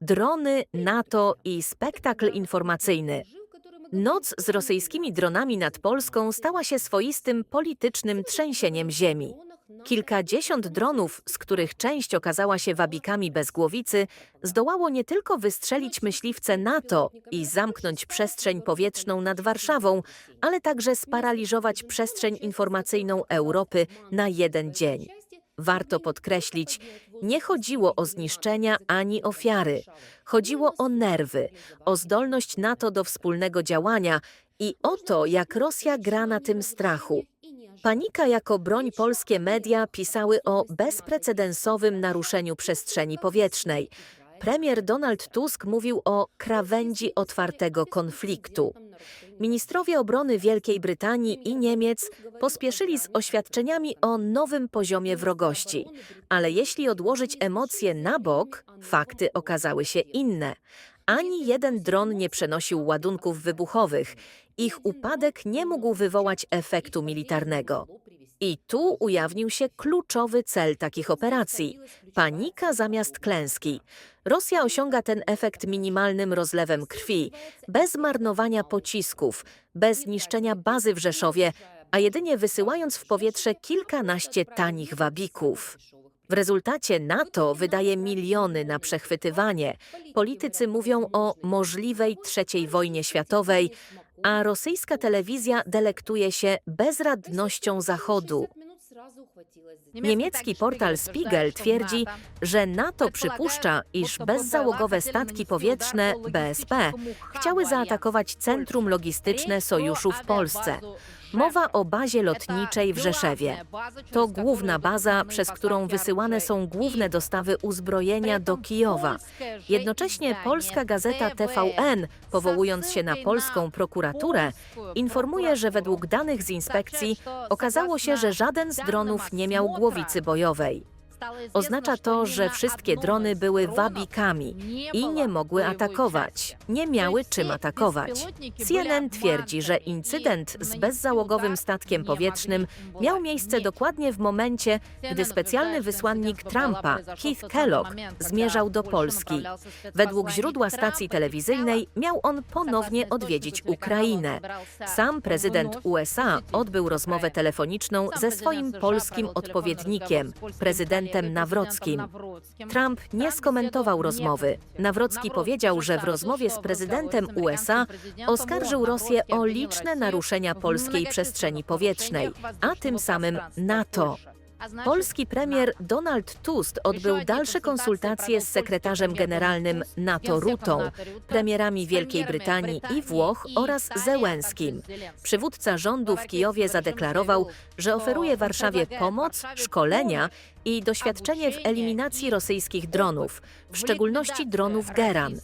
Drony, NATO i spektakl informacyjny. Noc z rosyjskimi dronami nad Polską stała się swoistym politycznym trzęsieniem ziemi. Kilkadziesiąt dronów, z których część okazała się wabikami bez głowicy, zdołało nie tylko wystrzelić myśliwce NATO i zamknąć przestrzeń powietrzną nad Warszawą, ale także sparaliżować przestrzeń informacyjną Europy na jeden dzień. Warto podkreślić, nie chodziło o zniszczenia ani ofiary. Chodziło o nerwy, o zdolność NATO do wspólnego działania i o to, jak Rosja gra na tym strachu. Panika jako broń polskie media pisały o bezprecedensowym naruszeniu przestrzeni powietrznej. Premier Donald Tusk mówił o krawędzi otwartego konfliktu. Ministrowie obrony Wielkiej Brytanii i Niemiec pospieszyli z oświadczeniami o nowym poziomie wrogości. Ale jeśli odłożyć emocje na bok, fakty okazały się inne. Ani jeden dron nie przenosił ładunków wybuchowych. Ich upadek nie mógł wywołać efektu militarnego. I tu ujawnił się kluczowy cel takich operacji panika zamiast klęski. Rosja osiąga ten efekt minimalnym rozlewem krwi, bez marnowania pocisków, bez niszczenia bazy w Rzeszowie, a jedynie wysyłając w powietrze kilkanaście tanich wabików. W rezultacie NATO wydaje miliony na przechwytywanie. Politycy mówią o możliwej trzeciej wojnie światowej, a rosyjska telewizja delektuje się bezradnością Zachodu. Niemiecki portal Spiegel twierdzi, że NATO przypuszcza, iż bezzałogowe statki powietrzne BSP chciały zaatakować centrum logistyczne sojuszu w Polsce. Mowa o bazie lotniczej w Rzeszewie. To główna baza, przez którą wysyłane są główne dostawy uzbrojenia do Kijowa. Jednocześnie polska gazeta TVN, powołując się na polską prokuraturę, informuje, że według danych z inspekcji okazało się, że żaden z dronów nie miał głowicy bojowej. Oznacza to, że wszystkie drony były wabikami i nie mogły atakować. Nie miały czym atakować. CNN twierdzi, że incydent z bezzałogowym statkiem powietrznym miał miejsce dokładnie w momencie, gdy specjalny wysłannik Trumpa, Keith Kellogg, zmierzał do Polski. Według źródła stacji telewizyjnej miał on ponownie odwiedzić Ukrainę. Sam prezydent USA odbył rozmowę telefoniczną ze swoim polskim odpowiednikiem, prezydentem Nawrockim. Trump nie skomentował rozmowy. Nawrocki powiedział, że w rozmowie z prezydentem USA oskarżył Rosję o liczne naruszenia polskiej przestrzeni powietrznej, a tym samym NATO. Polski premier Donald Tusk odbył dalsze konsultacje z sekretarzem generalnym NATO Rutą, premierami Wielkiej Brytanii i Włoch oraz Zełenskim. Przywódca rządu w Kijowie zadeklarował, że oferuje Warszawie pomoc, szkolenia i doświadczenie w eliminacji rosyjskich dronów, w szczególności dronów Geran.